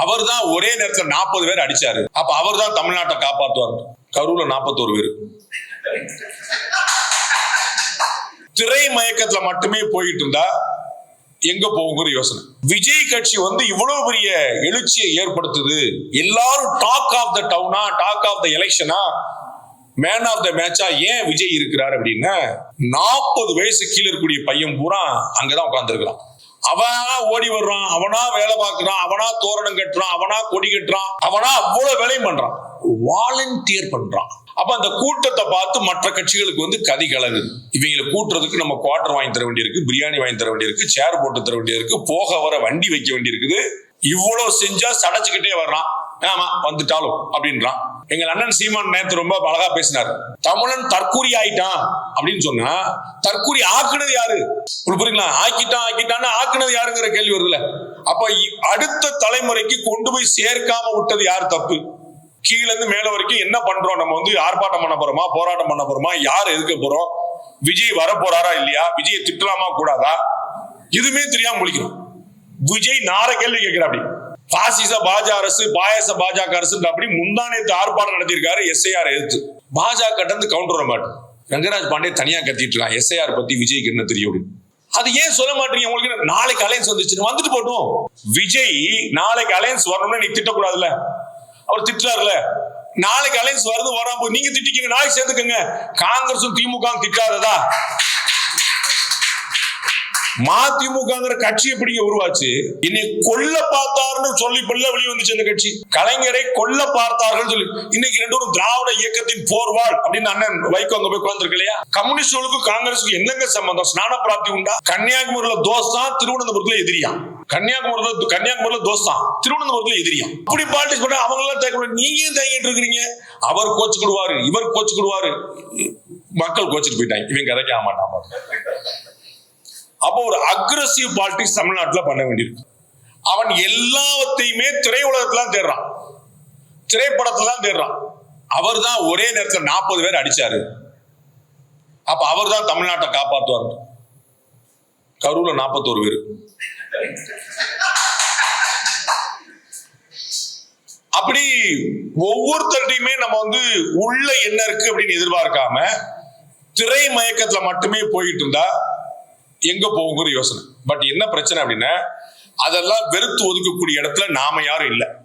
அவர் தான் ஒரே நேரத்துல நாற்பது பேர் அடிச்சாரு. அப்ப அவர் தான் தமிழ்நாட்டை காப்பாற்றுவார் கரூர்ல நாற்பத்தோரு பேர். திரை மயக்கத்துல மட்டுமே போயிட்டு இருந்தா எங்க போகுங்கிற யோசனை. விஜய் கட்சி வந்து இவ்வளவு பெரிய எழுச்சியை ஏற்படுத்துது. எல்லாரும் டாக் ஆஃப் த டவுனா டாக் ஆஃப் த எலெக்ஷனா மேன் ஆஃப் த மேட்சா ஏன் விஜய் இருக்கிறார் அப்படின்னா நாற்பது வயசு கீழே இருக்கக்கூடிய பையன் பூரா அங்கதான் உட்கார்ந்துருக்கிறான். அவனா ஓடி வர்றான் அவனா வேலை பார்க்கறான் அவனா தோரணம் கட்டுறான் அவனா கொடி கட்டுறான் அவனா அவ்வளவு வேலையும் பண்றான். வாலண்டியர் பண்றான். அப்ப அந்த கூட்டத்தை பார்த்து மற்ற கட்சிகளுக்கு வந்து கதி கலகு இவங்களை கூட்டுறதுக்கு நம்ம குவார்டர் வாங்கி தர வேண்டியிருக்கு பிரியாணி வாங்கி தர வேண்டியிருக்கு சேர் போட்டு தர வேண்டியிருக்கு போக வர வண்டி வைக்க வேண்டியிருக்குது. இவ்வளவு செஞ்சா சடைச்சுக்கிட்டே வர்றான். ஆமா வந்துட்டாலும் அப்படின்றான். எங்கள் அண்ணன் சீமான் நேத்து ரொம்ப அழகா பேசினார். தமிழன் தற்கூரி ஆயிட்டான் அப்படின்னு சொன்னா தற்கூரி ஆக்குனது யாரு? புரியுங்களா? ஆக்கிட்டான் ஆக்கிட்டான்னு ஆக்குனது யாருங்கிற கேள்வி வருதுல அப்ப இ- அடுத்த தலைமுறைக்கு கொண்டு போய் சேர்க்காம விட்டது யார் தப்பு? கீழே இருந்து மேல வரைக்கும் என்ன பண்றோம்? நம்ம வந்து ஆர்ப்பாட்டம் பண்ண போறோமா? போராட்டம் பண்ண போறோமா? யார் எதுக்க போறோம்? விஜய் வர போறாரா இல்லையா? விஜயை திட்டலாமா கூடாதா? இதுமே தெரியாம முழிக்கிறோம். விஜய் நார கேள்வி கேட்கிற அப்படி. பாசிச பாஜ அரசு பாயச பாஜக அரசு அப்படி முந்தானேத்து ஆர்ப்பாட்டம் நடத்தியிருக்காரு எஸ்ஐஆர் எதிர்த்து. பாஜக கட்டந்து கவுண்டர் வர மாட்டோம் ரங்கராஜ் பாண்டே தனியா கத்திட்டு இருக்கான் எஸ்ஐஆர் பத்தி விஜய்க்கு என்ன தெரியும் அப்படின்னு. அது ஏன் சொல்ல மாட்டீங்க? உங்களுக்கு நாளைக்கு அலைன்ஸ் வந்துச்சு வந்துட்டு போட்டோம். விஜய் நாளைக்கு அலைன்ஸ் வரணும்னு நீ திட்டக்கூடாதுல்ல. அவர் திட்டுறாருல நாளைக்கு அலைன்ஸ் வருது வராம போய் நீங்க திட்டிக்கங்க நாளைக்கு சேர்த்துக்கங்க காங்கிரஸும் திமுக திட்டாததா? மதிமுகங்கிற கட்சி எப்படிங்க உருவாச்சு? என்னை கொல்ல பார்த்தார்னு சொல்லி பிள்ள வெளியே வந்துச்சு அந்த கட்சி. கலைஞரை கொல்ல பார்த்தார்கள் சொல்லி. இன்னைக்கு ரெண்டு திராவிட இயக்கத்தின் போர்வாள் அப்படின்னு அண்ணன் வைகோ அங்க போய் உட்கார்ந்துருக்கு இல்லையா? கம்யூனிஸ்டுகளுக்கும் காங்கிரஸுக்கும் என்னங்க சம்பந்தம்? ஸ்நான பிராப்தி உண்டா? கன்னியாகுமரியில தோஸ் தான் திருவனந்தபுரத்துல எதிரியா கன்னியாகுமரியில கன்னியாகுமரியில தோஸ் திருவனந்தபுரத்துல எதிரியா அப்படி பாலிடிக்ஸ் பண்ண அவங்க எல்லாம் தேக்க நீங்க ஏன் தேங்கிட்டு இருக்கிறீங்க? அவர் கோச்சுக்கிடுவாரு இவர் கோச்சுக்கிடுவாரு. மக்கள் கோச்சுட்டு போயிட்டாங்க. இவங்க கதைக்க ஆமாட்டான் அப்போ ஒரு அக்ரஸிவ் பாலிடிக்ஸ் தமிழ்நாட்டில் பண்ண வேண்டியிருக்கு. அவன் எல்லாத்தையுமே திரையுலகத்துல தேடுறான். திரைப்படத்துல தான் தேடுறான். அவர் தான் ஒரே நேரத்தில் நாற்பது பேர் அடிச்சாரு. அப்ப அவர் தான் தமிழ்நாட்டை காப்பாற்றுவார் கரூர்ல நாற்பத்தோரு பேர். அப்படி ஒவ்வொருத்தருடையுமே நம்ம வந்து உள்ள என்ன இருக்கு அப்படின்னு எதிர்பார்க்காம திரை மயக்கத்துல மட்டுமே போயிட்டு இருந்தா எங்க போகுங்கிற யோசனை. பட் என்ன பிரச்சனை அப்படின்னா அதெல்லாம் வெறுத்து ஒதுக்கக்கூடிய இடத்துல நாம யாரும் இல்லை.